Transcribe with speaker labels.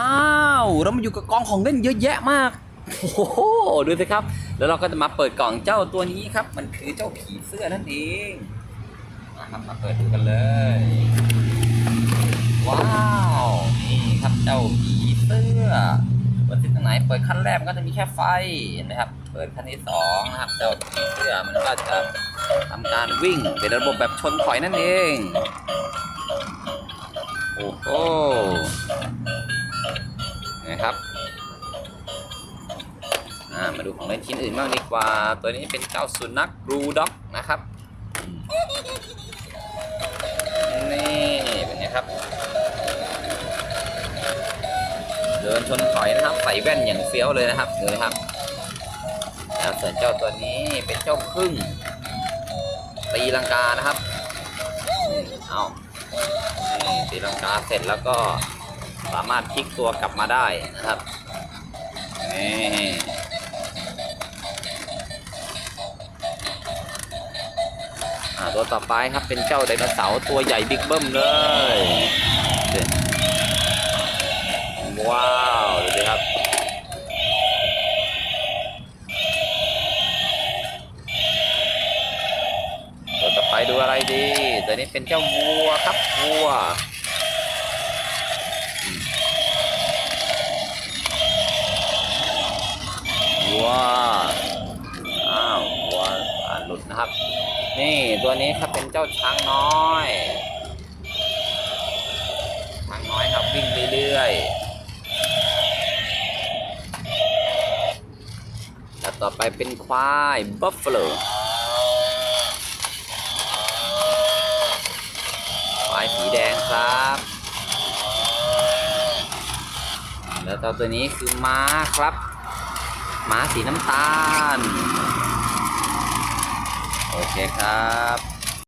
Speaker 1: อ้าวเรามาอยู่กับกองของเล่นเยอะแยะมากโอ้โหดูสิครับ แล้วเราก็จะมาเปิดกล่องเจ้าตัวนี้ครับ มันคือเจ้าผีเสื้อนั่นเองนะครับมาเปิดดูกันเลย ว้าวนี่ครับเจ้าผีเสื้อเปิดที่ตรงไหนเปิดขั้นแรกมันก็จะมีแค่ไฟเห็นไหมครับ เปิดขั้นที่สองนะครับเจ้าผีเสื้อมันก็จะทำการวิ่งเป็นระบบแบบชนถอยนั่นเองโอ้โห นะครับมาดูของเล่นชิ้นอื่นบ้างดีกว่า ตัวนี้เป็นเจ้าสุนัขบลูด็อกนะครับ นี่เป็นไงครับ เดินชนถอยนะครับใส่แว่นอย่างเฟี้ยวเลยนะครับดูนะครับแล้วส่วนเจ้าตัวนี้เป็นเจ้าพึ่งตีลังกานะครับ เอาตีลังกาเสร็จแล้วก็ สามารถพลิกตัวกลับมาได้นะครับนี่ตัวต่อไปครับเป็นเจ้าไดโนเสาร์ตัวใหญ่บิ๊กเบิ้มเลย ว้าวดูสิครับตัวต่อไปดูอะไรดี ตัวนี้เป็นเจ้าวัวครับวัว หลุดนะครับ นี่ตัวนี้ครับเป็นเจ้าช้างน้อยช้างน้อยครับวิ่งเรื่อยๆแล้วต่อไปเป็นควายบัฟเฟลควายสีแดงครับแล้วตัวนี้คือม้าครับ ม้าสีน้ำตาล เคครับ